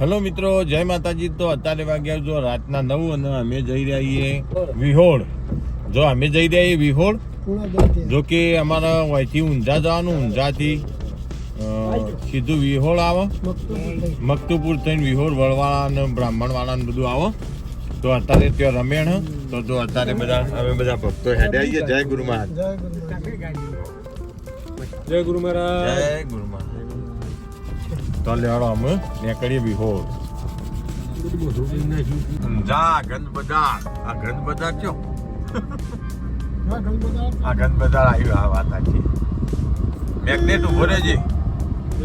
Hello મિત્રો જય માતાજી. તો અત્યારે વાગ્યા જો રાતના નવ અને અમે જઈ રહ્યા છીએ વિહોળ. જો અમે જઈ રહ્યા છીએ વિહોળ જો કે અમારા અહીંથી ઊંઝા જવાનું ઊંઝાથી સીધું વિહોળ આવે. મકતુપુર થઈને વિહોળ વળવાળા અને બ્રાહ્મણવાળા ને બધું આવે. તો અત્યારે ત્યાં રમેણ તો જો અત્યારે બધા અમે બધા ભક્તો હેડે આવીએ. જય ગુરુ મહારાજ. જય ગુરુ મહારાજ. જય ગુરુ મહારાજ. તો લેવાડો અમે નીકળીએ વિહોળ જા ગંધ બજાર આ ગંધ બજાર કયો? આ ગંધ બજાર આવ્યું આ વાત સાચી. મેગ્નેટ ઊભો રહેજે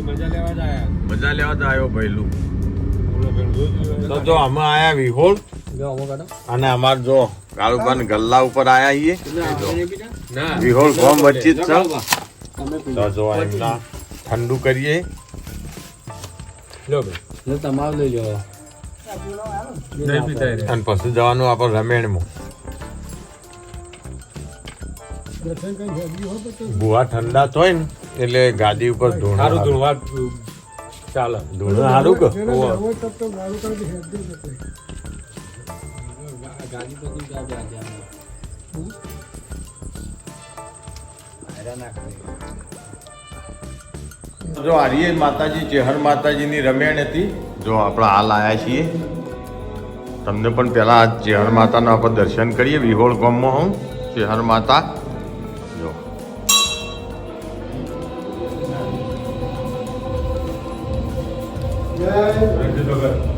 મજા લેવા જ. મજા લેવા તો આવ્યો ભઈલું તો જો અમે આયા વિહોળ જો અને અમાર જો કાળુબાન ગલ્લા ઉપર આયા છીએ. વિહોળ ગામ વચ્ચે જ છે તો જો એમના ઠંડુ કરીએ. લો બેન. તમારે લઈ જાઓ. અને પછી જવાનું આપણે રમેણમાં. ભૂવા ઠંડા થાય ને એટલે ગાદી ઉપર ધોણું સારું ધૂળવા ચાલે. ધૂણ સારું કે? ગાડી જો આર્ય માતાજી ચેહર માતાજીની રમેણ હતી. જો આપણે હાલ આવ્યા છીએ તમને પણ પહેલાં આ ચેહર માતાના આપણે દર્શન કરીએ વિહોળ ગામમાં હું ચેહર માતા. જો.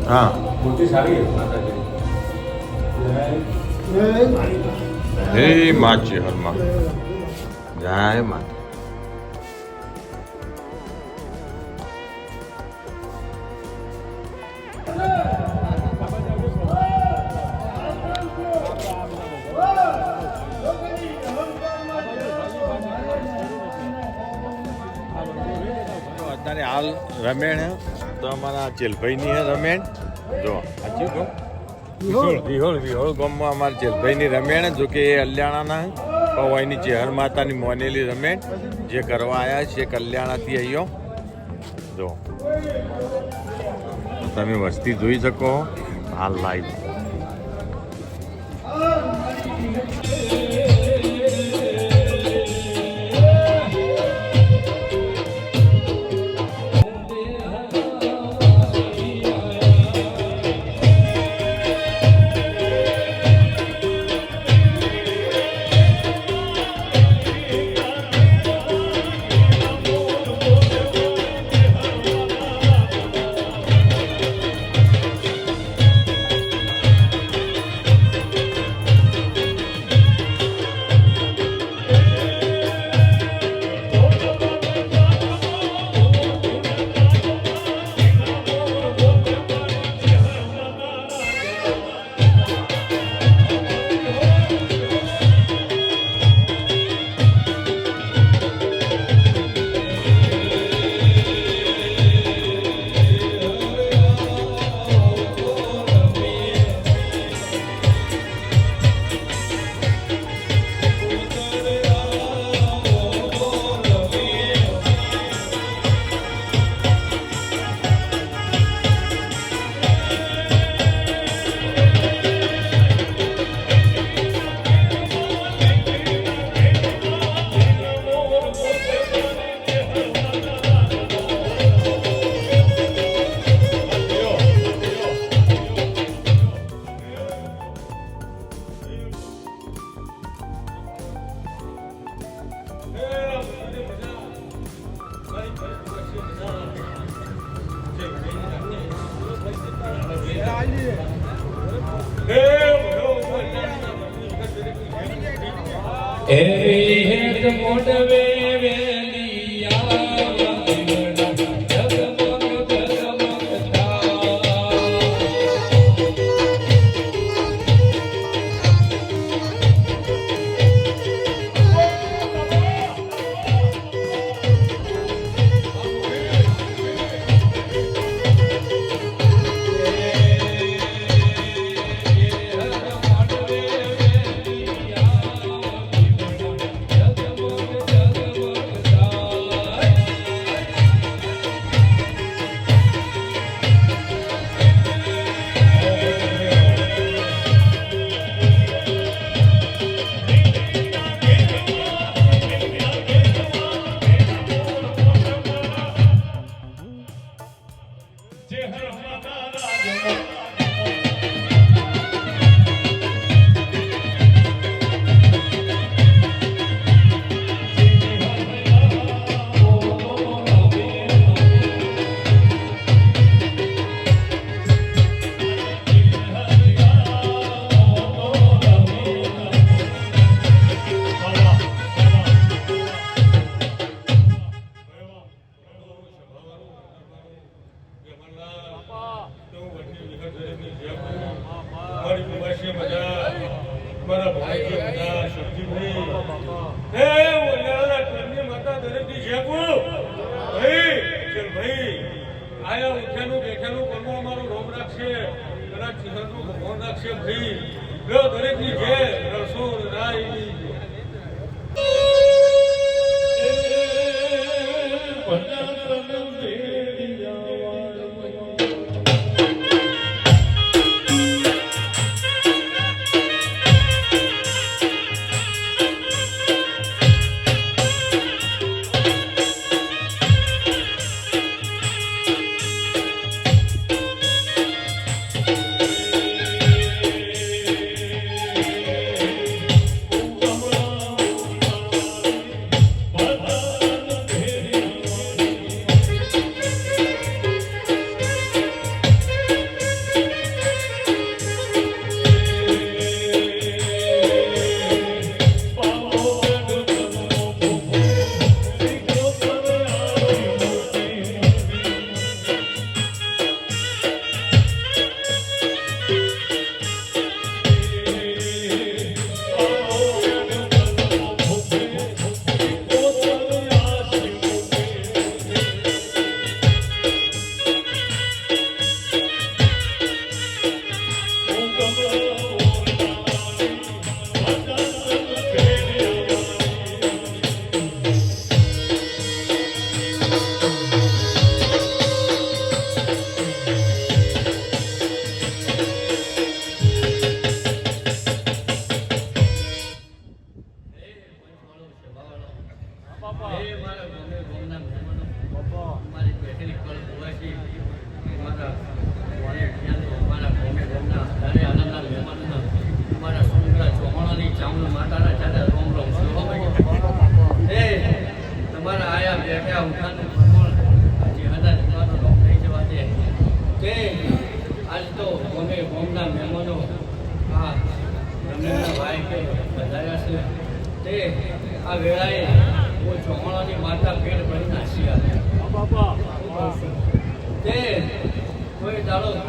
હા. હે મા ચેહરમાં જય માતા હાલ રમેણ. તો અમારા ચેલભાઈની હે રમેણ. જો. સાચું કહું વિહોળ વિહોળ વિહોળ ગામમાં અમારા ચેલભાઈની રમેણ જો કે એ અલ્યાણાના પવાઈની ચેહર માતાની મોનેલી રમેણ, જે કરવા આવ્યા છે કલ્યાણાથી અહીંયો જો. તમે વસ્તી જોઈ શકો હાલ લાઈવ Eres આયા ઉઠ્યાનું બેઠાનું કરવું અમારું રોમ રાખશે. કદાચ ચિહ્નનું ભગવાન રાખશે ભાઈ દરેકની જય રસો રાયની મારી બેઠેલી કળ ભુવાજી મારા વાલે જ્ઞાની મારા ગમે ગમના ધારે આનંદના મહેમાનોના મારા સુંદરા ચોહાણાની ચામડ માતાના ચાલે રોમ રોમ શોભા ભાઈ એ તમારા આયા બેઠા ઉઠાનું ભ્રમણ હજી હજાર જવાનો રોમ નહીં જવા દે તે આજ તો ગમે ગમના મહેમાનો આ રમેશના ભાઈ કે વધાર્યા છે તે આ વેળાએ હું ચોહાણાની માતા પેટ ભરી નાસી આવે તે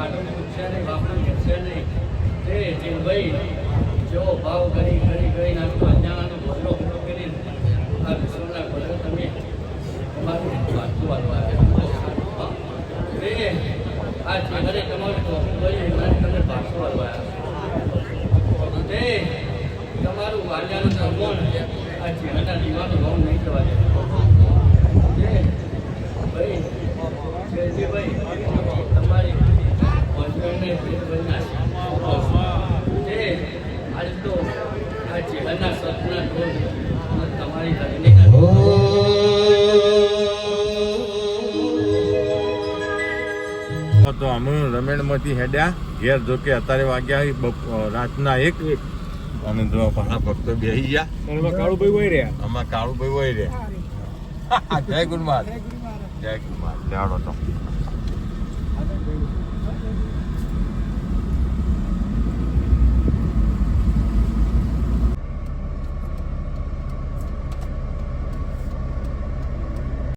કોઈ દાડો ખાટું પૂછશે નહીં પૂછશે નહીં. તે જીલભાઈ જેવો ભાવ કરી કરી કરી નાખતો અજાણાનો ભરલો ભરલો કરીને આ વિશ્વના ભરલો તમે તમારું વાંચું વાળવા તે આ ચહેરે તમારું કરી એમાં તમે પાછું વાળવા તે તમારું વાલિયાનું સન્માન આ ચહેરાના દીવાનો ભાવ નહીં થવા દે ભાઈ જયજીભાઈ તમારી હસબન્ડને પેટ ભરી નાખી તે આજ તો આ ચહેરાના સપના ઢોલ તમારી ધરણી તો અમે રમેણમાંથી હેડ્યા. ઘેર જો કે અત્યારે વાગ્યા રાતના એક. અને જો ઘણા ભક્તો બેસી ગયા. કાળુભાઈ વહી રહ્યા. આમાં કાળુભાઈ વહી રહ્યા. જય ગુરુમાર. જય ગુરુમાર. જાડો તો.